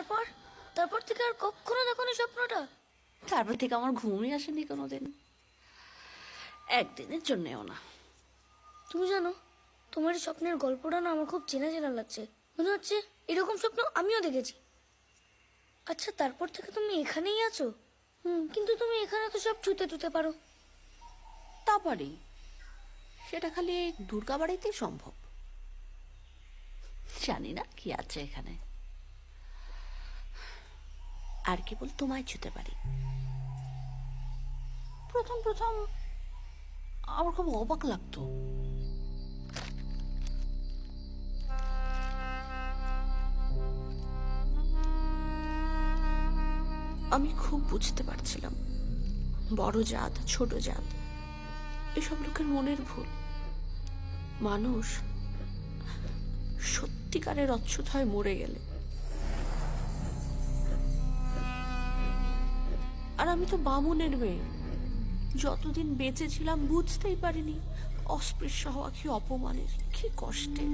তারপর তারপর থেকে আর কখনো দেখোনি স্বপ্নটা? তারপর থেকে আমার ঘুমই আসেনি কোনোদিন। একদিনের জন্যেও না। তুমি জানো তোমার এই স্বপ্নের গল্পটা না আমার খুব চেনা চেনা লাগছে। মনে হচ্ছে এরকম স্বপ্ন আমিও দেখেছি। আচ্ছা তারপর থেকে তুমি এখানেই আছো? হুম কিন্তু তুমি এখানে তো সব ছুতে টুতে পারো। তা পারি। সেটা খালি দুর্গা বাড়িতেই সম্ভব। জানি না কি আছে এখানে। আর কেবল তোমায় ছুতে পারি। প্রথম প্রথম আমার খুব অবাক লাগতো। আমি খুব বুঝতে পারছিলাম বড় জাত ছোট জাত এসব লোকের মনের ভুল। মানুষ সত্যিকারের অচ্ছুত হয় মরে গেলে আর আমি তো বামুনের মেয়ে। যতদিন বেঁচে ছিলাম বুঝতেই পারিনি, অস্পৃশ্য হওয়া কি অপমানের, কি কষ্টের।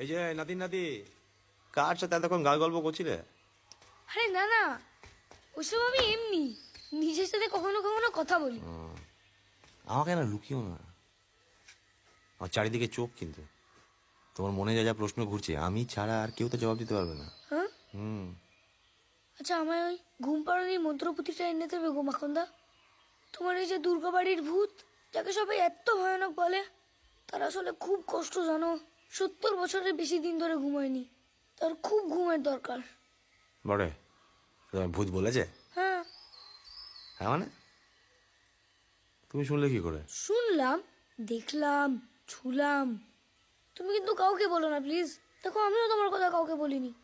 এই যে নাতি নাতি কার সাথে এতক্ষণ গাল গল্প করছিলে? আরে না না ওসব আমি এমনি নিজের সাথে কখনো কখনো কথা বলি। আমাকে না লুকিও না। আমার চারিদিকে চোখ কিন্তু। তোমার মনে যা যা প্রশ্ন ঘুরছে আমি ছাড়া আর কেউ তো জবাব দিতে পারবে না। হ্যাঁ? হুম। আচ্ছা আমায় ওই ঘুম পাড়ানি মন্ত্রপুতিটা এনে দেবে গো মাখনদা। তোমার এই যে দুর্গা বাড়ির ভূত যাকে সবাই এত ভয়ানক বলে তারা আসলে খুব কষ্ট জানো? সত্তর বছরের বেশি দিন ধরে ঘুমায়নি। তার খুব ঘুমের দরকার। বড়ে তোমার ভূত বলেছে? হ্যাঁ। হ্যাঁ মানে? তুমি শুনলে কি করে? শুনলাম দেখলাম ছুলাম। তুমি কিন্তু কাউকে বলো না প্লিজ দেখো আমিও তোমার কথা কাউকে বলিনি।